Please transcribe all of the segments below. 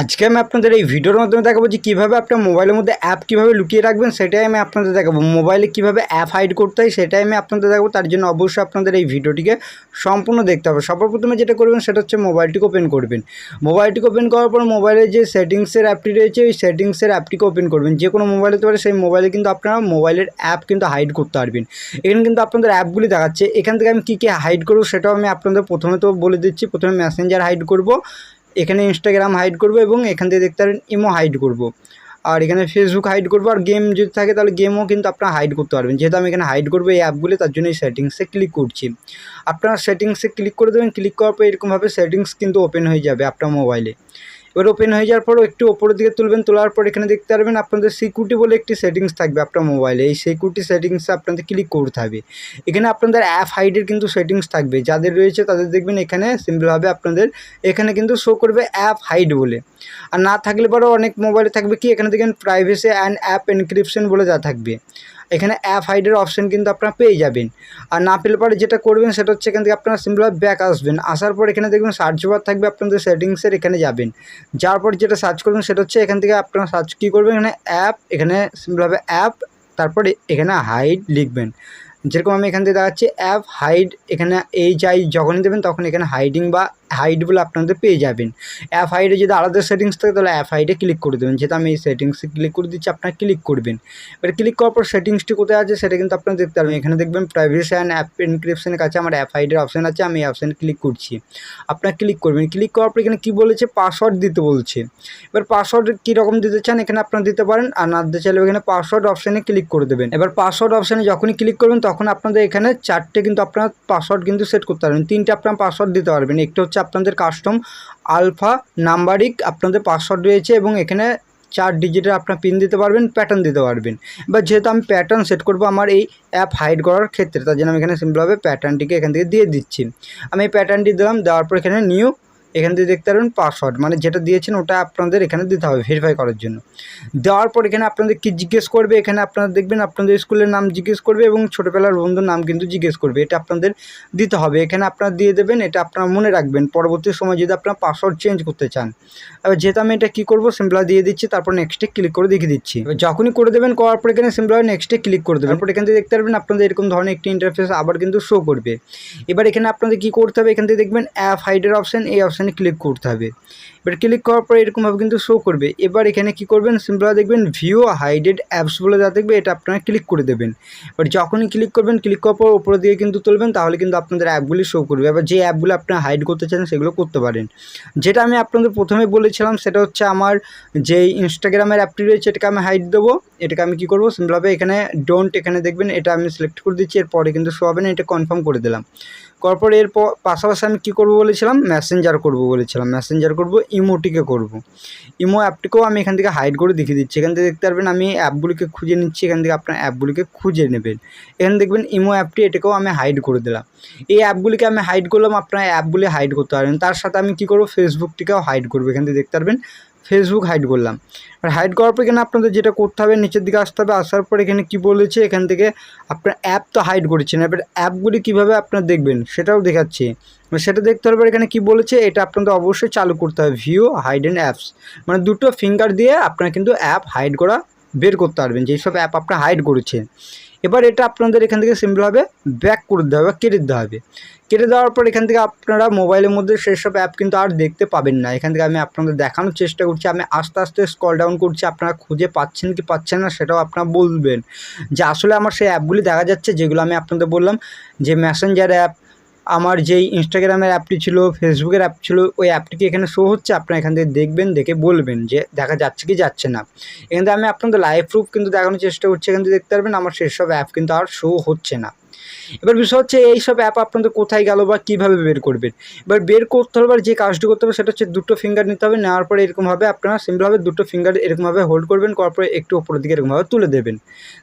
আজকে আমি আপনাদের এই ভিডিওর মাধ্যমে দেখাবো যে কীভাবে আপনার মোবাইলের মধ্যে অ্যাপ কীভাবে লুকিয়ে রাখবেন, সেটাই আমি আপনাদের দেখাবো। মোবাইলে কীভাবে অ্যাপ হাইড করতে হয়, সেটাই আমি আপনাদের দেখাবো। তার জন্য অবশ্যই আপনাদের এই ভিডিওটিকে সম্পূর্ণ দেখতে হবে। সবার প্রথমে যেটা করবেন, সেটা হচ্ছে মোবাইলটিকে ওপেন করবেন। মোবাইলটিকে ওপেন করার পর মোবাইলের যে সেটিংসের অ্যাপটি রয়েছে, ওই সেটিংসের অ্যাপটিকে ওপেন করবেন। যে কোনো মোবাইল হতে পারে, সেই মোবাইলে কিন্তু আপনারা মোবাইলের অ্যাপ কিন্তু হাইড করতে পারবেন। এখানে কিন্তু আপনাদের অ্যাপগুলি দেখাচ্ছে। এখান থেকে আমি কী কী হাইড করব, সেটাও আমি আপনাদের প্রথমে তো বলে দিচ্ছি। প্রথমে মেসেঞ্জার হাইড করব। এখানে ইনস্টাগ্রাম হাইড করব এবং এখান থেকে দেখতে পারেন ইমো হাইড করব। আর এখানে ফেসবুক হাইড করব আর গেম যদি থাকে তাহলে গেমও কিন্তু আপনারা হাইড করতে পারবেন। যেহেতু আমি এখানে হাইড করব এই অ্যাপগুলি তার জন্য এই সেটিংসে ক্লিক করছি। আপনারা সেটিংসে ক্লিক করে দেবেন। ক্লিক করার পর এরকমভাবে সেটিংস কিন্তু ওপেন হয়ে যাবে আপনার মোবাইলে এবার ওপেন হয়ে যাওয়ার পর একটু ওপরের দিকে তুলবেন, তোলার পর এখানে দেখতে পারবেন আপনাদের সিকিউরিটি বলে একটি সেটিংস থাকবে আপনার মোবাইলে এই সিকিউরিটি সেটিংসে আপনাদের ক্লিক করতে হবে। এখানে আপনাদের অ্যাপ হাইডের কিন্তু সেটিংস থাকবে। যাদের রয়েছে তাদের দেখবেন এখানে সিম্পলভাবে আপনাদের এখানে কিন্তু শো করবে অ্যাপ হাইড বলে। আর না থাকলে পরেও অনেক মোবাইলে থাকবে কি? এখানে দেখবেন প্রাইভেসি অ্যান্ড অ্যাপ এনক্রিপশন বলে যা থাকবে। এখানে অ্যাপ হাইডের অপশন কিন্তু আপনারা পেয়ে যাবেন। আর না পেলে পরে যেটা করবেন সেটা হচ্ছে এখান থেকে আপনারা সিম্পলভাবে ব্যাক আসবেন। আসার পর এখানে দেখবেন সার্চ বার থাকবে, আপনাদের সেটিংসের এখানে যাবেন। যাওয়ার পর যেটা সার্চ করবেন সেটা হচ্ছে এখান থেকে আপনারা সার্চ কী করবেন? এখানে অ্যাপ এখানে সিম্পলভাবে অ্যাপ তারপরে এখানে হাইড লিখবেন। যেরকম আমি এখান থেকে দেখাচ্ছি অ্যাপ হাইড এখানে এই যাই যখনই দেবেন তখন এখানে হাইডিং বা হাইড বলে আপনাদের পেয়ে যাবেন। অ্যাপ হাইডে যদি আলাদা সেটিংস থাকে, তাহলে অ্যাপ হাইডে ক্লিক করে দেবেন। যেহেতু আমি এই সেটিংসে ক্লিক করে দিচ্ছি, আপনারা ক্লিক করবেন। এবার ক্লিক করার পর সেটিংসটি কোথায় আছে, সেটা কিন্তু আপনারা দেখতে পারবেন। এখানে দেখবেন প্রাইভেসি অ্যান্ড অ্যাপ এনক্রিপশনের কাছে আমার অ্যাপ হাইডের অপশান আছে, আমি অপশানে ক্লিক করছি। আপনারা ক্লিক করবেন। ক্লিক করার পর এখানে কী বলেছে? পাসওয়ার্ড দিতে বলছে। এবার পাসওয়ার্ড কীরকম দিতে চান, এখানে আপনারা দিতে পারেন। আর না দিতে চাইলে এখানে পাসওয়ার্ড অপশানে ক্লিক করে দেবেন। এবার পাসওয়ার্ড অপশানে যখনই ক্লিক করবেন, তখন আপনাদের এখানে চারটে কিন্তু আপনার পাসওয়ার্ড কিন্তু সেট করতে পারবেন। তিনটে আপনার পাসওয়ার্ড দিতে পারবেন। একটা হচ্ছে আপনাদের কাস্টম আলফা নাম্বারিক আপনাদের পাসওয়ার্ড রয়েছে এবং এখানে চার ডিজিটের আপনার পিন দিতে পারবেন প্যাটার্ন দিতে পারবেন। বা যেহেতু আমি প্যাটার্ন সেট করব আমার এই অ্যাপ হাইড করার ক্ষেত্রে, তার জন্য আমি এখানে সিম্পলভাবে প্যাটার্নটিকে এখান থেকে দিয়ে দিচ্ছি। আমি এই প্যাটার্নটি দিলাম, দেওয়ার পর এখানে নিউ এখান থেকে দেখতে পারবেন পাসওয়ার্ড মানে যেটা দিয়েছেন ওটা আপনাদের এখানে দিতে হবে ভেরিফাই করার জন্য। দেওয়ার পর এখানে আপনাদের কি জিজ্ঞেস করবে, এখানে আপনারা দেখবেন আপনাদের স্কুলের নাম জিজ্ঞেস করবে এবং ছোটোবেলার বন্ধুর নাম কিন্তু জিজ্ঞেস করবে, এটা আপনাদের দিতে হবে। এখানে আপনারা দিয়ে দেবেন, এটা আপনারা মনে রাখবেন, পরবর্তী সময় যদি আপনারা পাসওয়ার্ড চেঞ্জ করতে চান। এবার যেহেতু আমি এটা কী করব সিম্পলা দিয়ে দিচ্ছি, তারপর নেক্সটে ক্লিক করে দেখিয়ে দিচ্ছি। এবার যখনই করে দেবেন, করার পর এখানে সিম্পলা নেক্সটে ক্লিক করে দেবেন। তারপর এখান থেকে দেখতে পারবেন আপনাদের এরকম ধরনের একটি ইন্টারফেস আবার কিন্তু শো করবে। এবার এখানে আপনাদের কী করতে হবে, এখান থেকে দেখবেন অ্যাপ হাইডের অপশান এই অপশানে ক্লিক করতে হবে। এবার ক্লিক করার পর এরকমভাবে কিন্তু শো করবে। এবার এখানে কি করবেন? সিম্পল দেখবেন ভিউ হাইডেড অ্যাপস বলে যা দেখবে, এটা আপনারা ক্লিক করে দেবেন। এবার যখনই ক্লিক করবেন ক্লিক করার পর উপরে দিয়ে কিন্তু তুলবেন, তাহলে কিন্তু আপনাদের অ্যাপগুলি শো করবে। এবার যে অ্যাপগুলো আপনারা হাইড করতে চান, সেগুলো করতে পারেন। যেটা আমি আপনাদের প্রথমে বলেছিলাম, সেটা হচ্ছে আমার যে ইনস্টাগ্রামের অ্যাপটি রয়েছে, এটাকে আমি হাইড দেবো। এটাকে আমি কী করব? সিম্পলভাবে এখানে ডোন্ট এখানে দেখবেন, এটা আমি সিলেক্ট করে দিচ্ছি, এরপরে কিন্তু শো হবে না, এটা কনফার্ম করে দিলাম। করার পর এর পাশাপাশি আমি কী করব বলেছিলাম? মেসেঞ্জার করব বলেছিলাম। মেসেঞ্জার করব ইমোটিকে করব। ইমো অ্যাপটিকেও আমি এখান থেকে হাইড করে দেখিয়ে দিচ্ছি। এখান থেকে দেখতে পারবেন আমি অ্যাপগুলিকে খুঁজে নিচ্ছি। এখান থেকে আপনার অ্যাপগুলিকে খুঁজে নেবেন। এখানে দেখবেন ইমো অ্যাপটি এটাকেও আমি হাইড করে দিলাম। এই অ্যাপগুলিকে আমি হাইড করলাম, আপনার অ্যাপগুলি হাইড করতে পারবেন তার সাথে আমি কী করব? ফেসবুকটিকেও হাইড করব। এখান থেকে দেখতে পারবেন ফেসবুক হাইড করলাম। আর হাইড করার পর এখানে আপনাদের যেটা করতে হবে, নিচের দিকে আসতে হবে, আসার পর এখানে কি বলেছে, এখান থেকে আপনার অ্যাপ তো হাইড করেছেন। এবার অ্যাপগুলি কীভাবে আপনার দেখবেন সেটাও দেখাচ্ছি। সেটা দেখতে হবে এখানে কি বলেছে, এটা আপনাদের অবশ্যই চালু করতে হবে ভিউ হাইড অ্যান্ড অ্যাপস মানে দুটো ফিঙ্গার দিয়ে আপনারা কিন্তু অ্যাপ হাইড করা বের করতে পারবেন যেসব অ্যাপ আপনার হাইড করেছেন এবার এটা আপনাদের এখান থেকে সিম্পলভাবে ব্যাক করে দিতে হবে কেটে দিতে হবে। কেটে দেওয়ার পর এখান থেকে আপনারা মোবাইলের মধ্যে সেসব অ্যাপ কিন্তু আর দেখতে পাবেন না। এখান থেকে আমি আপনাদের দেখানোর চেষ্টা করছি। আমি আস্তে আস্তে স্কল ডাউন করছি। আপনারা খুঁজে পাচ্ছেন কি পাচ্ছেন না সেটাও আপনারা বলবেন। যে আসলে আমার সেই অ্যাপগুলি দেখা যাচ্ছে, যেগুলো আমি আপনাদের বললাম, যে মেসেঞ্জার অ্যাপ আমার যেই ইনস্টাগ্রামের অ্যাপটি ছিল ফেসবুকের অ্যাপ ছিল, ওই অ্যাপটি এখানে শো হচ্ছে। আপনারা এখান থেকে দেখবেন, দেখে বলবেন যে দেখা যাচ্ছে কি যাচ্ছে না। এখান থেকে আমি আপনাদের লাইভ প্রুফ কিন্তু দেখানোর চেষ্টা করছি। এখান থেকে দেখতে পারবেন, আমার সেসব অ্যাপ কিন্তু আর শো হচ্ছে না। এবার বিষয় হচ্ছে এই সব অ্যাপ আপনাদের কোথায় গেল বা কীভাবে বের করবেন? এবার বের করতে হবে যে কাজটি করতে হবে সেটা হচ্ছে দুটো ফিঙ্গার নিতে হবে, নেওয়ার পরে এরকমভাবে আপনারা সিম্পলভাবে দুটো ফিঙ্গার এরকমভাবে হোল্ড করবেন, করার পরে একটু ওপরের দিকে এরকমভাবে তুলে দেবেন।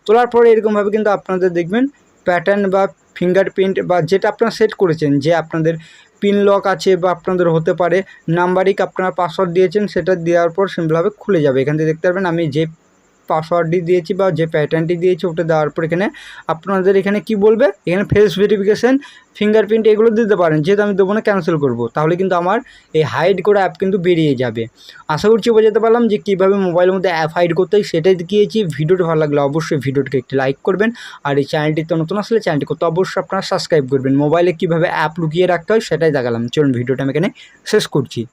তোলার পরে এরকমভাবে কিন্তু আপনাদের দেখবেন প্যাটার্ন বা ফিঙ্গারপ্রিন্ট বা যেটা আপনারা সেট করেছেন, যে আপনাদের পিন লক আছে বা আপনাদের হতে পারে নাম্বারিক আপনারা পাসওয়ার্ড দিয়েছেন, সেটা দেওয়ার পর সিম্পলভাবে খুলে যাবে। এখান থেকে দেখতে পারবেন আমি যে পাসওয়ার্ডটি দিয়েছি বা যে প্যাটার্নটি দিয়েছি ওটা দেওয়ার পর এখানে আপনাদের এখানে কি বলবে? এখানে ফেস ভেরিফিকেশান ফিঙ্গারপ্রিন্ট এগুলো দিতে পারেন। যেহেতু আমি দেবো না ক্যান্সেল করব। তাহলে কিন্তু আমার এই হাইড করা অ্যাপ কিন্তু বেরিয়ে যাবে। আশা করছি বোঝাতে পারলাম যে কীভাবে মোবাইলের মধ্যে অ্যাপ হাইড করতে হয় সেটাই দেখিয়েছি। ভিডিওটি ভালো লাগলে অবশ্যই ভিডিওটিকে একটি লাইক করবেন। আর এই চ্যানেলটিতে নতুন আসলে চ্যানেলটি করতে অবশ্যই আপনারা সাবস্ক্রাইব করবেন। মোবাইলে কীভাবে অ্যাপ লুকিয়ে রাখতে হয় সেটাই দেখালাম। চলুন ভিডিওটা আমি এখানে শেষ করছি।